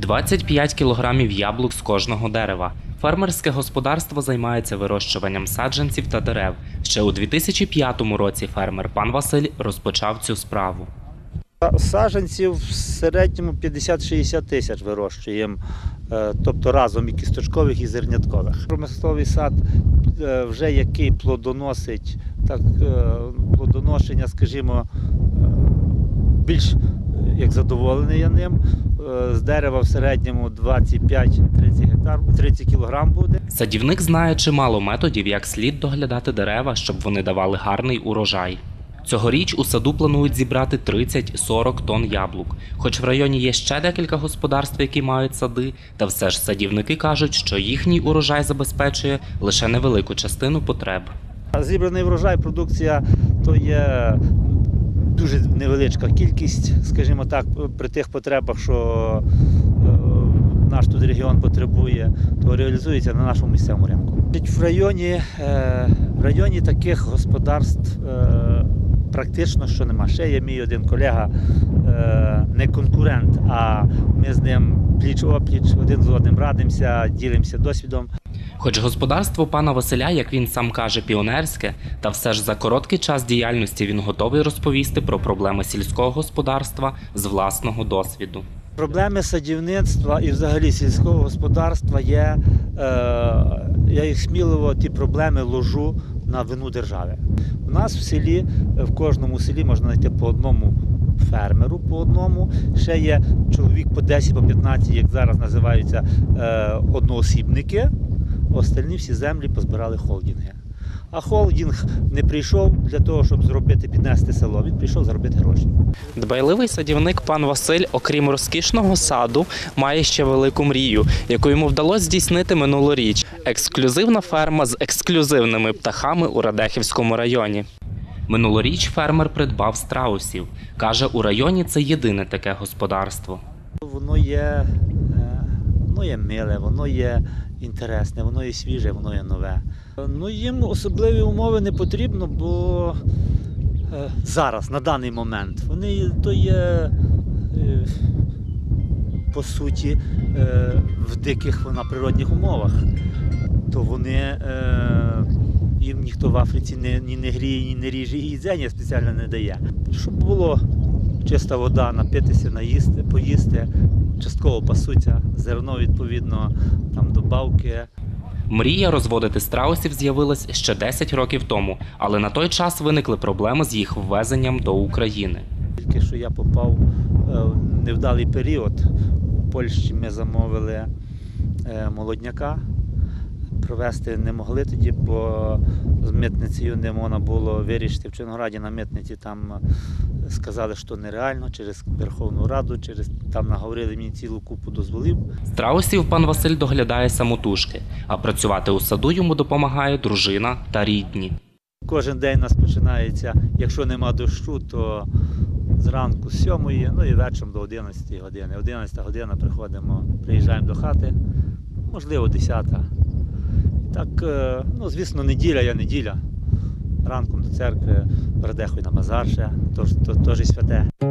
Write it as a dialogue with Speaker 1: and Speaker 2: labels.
Speaker 1: 25 кілограмів яблук з кожного дерева. Фермерське господарство займається вирощуванням саджанців та дерев. Ще у 2005 році фермер пан Василь розпочав цю справу.
Speaker 2: Саджанців в середньому 50-60 тисяч вирощуємо, е, тобто разом і кісточкових, і зерняткових. Промисловий сад е, вже який плодоносить, так, е, плодоношення, скажімо, е, більш е, як задоволений я ним. Е, З дерева в середньому 25-30 гектар, 30 кілограм буде.
Speaker 1: Садівник знає чимало методів, як слід доглядати дерева, щоб вони давали гарний урожай. Цьогоріч у саду планують зібрати 30-40 тонн яблук. Хоч в районі є ще декілька господарств, які мають сади, та все ж садівники кажуть, що їхній урожай забезпечує лише невелику частину потреб.
Speaker 2: Зібраний врожай, продукція то є дуже невеличка кількість, скажімо так, при тих потребах, що е, наш тут регіон потребує, то реалізується на нашому місцевому ринку. В районі, е, в районі таких господарств е, практично що нема. Ще є мій один колега, не конкурент, а ми з ним пліч-опліч, один з одним радимося, ділимося досвідом.
Speaker 1: Хоч господарство пана Василя, як він сам каже, піонерське, та все ж за короткий час діяльності він готовий розповісти про проблеми сільського господарства з власного досвіду.
Speaker 2: Проблеми садівництва і взагалі сільського господарства є. Е, я їх сміливо ті проблеми ложу на вину держави. У нас в селі, е, в кожному селі можна знайти по одному фермеру, по одному. Ще є чоловік по 10, по 15, як зараз називаються е, одноосібники. Остальні всі землі позбирали холдинги. А холдинг не прийшов для того, щоб зробити піднести село. Він прийшов заробити гроші.
Speaker 1: Дбайливий садівник пан Василь, окрім розкішного саду, має ще велику мрію, яку йому вдалося здійснити минулоріч. Ексклюзивна ферма з ексклюзивними птахами у Радехівському районі. Минулоріч фермер придбав страусів. Каже, у районі це єдине таке господарство.
Speaker 2: Воно є, воно є миле, воно є інтересне, воно є свіже, воно є нове. Ну, їм особливі умови не потрібно, бо е, зараз, на даний момент, вони то є е, по суті е, в диких на природних умовах. То вони їм ніхто в Африці ні не гріє, ні не ріже, і їдзення спеціально не дає. Щоб було чиста вода, напитися, наїсти, поїсти, частково пасуться, зерно відповідно, там добавки.
Speaker 1: Мрія розводити страусів з'явилась ще 10 років тому, але на той час виникли проблеми з їх ввезенням до України.
Speaker 2: Тільки що я попав е, в невдалий період. У Польщі ми замовили е, молодняка. Провести не могли тоді, бо з митницею не можна було вирішити. В Чорнограді на митниці там е, сказали, що нереально через Верховну Раду, через там наговорили мені цілу купу дозволів.
Speaker 1: Страусів пан Василь доглядає самотужки, а працювати у саду йому допомагає дружина та рідні.
Speaker 2: Кожен день у нас починається, якщо нема дощу, то зранку з 7, ну і вечором до 11 години. 11 година приходимо, приїжджаємо до хати, можливо, 10. Так, е, ну, звісно, неділя є неділя. Ранком до церкви, в Радеху на базар ще, теж святе.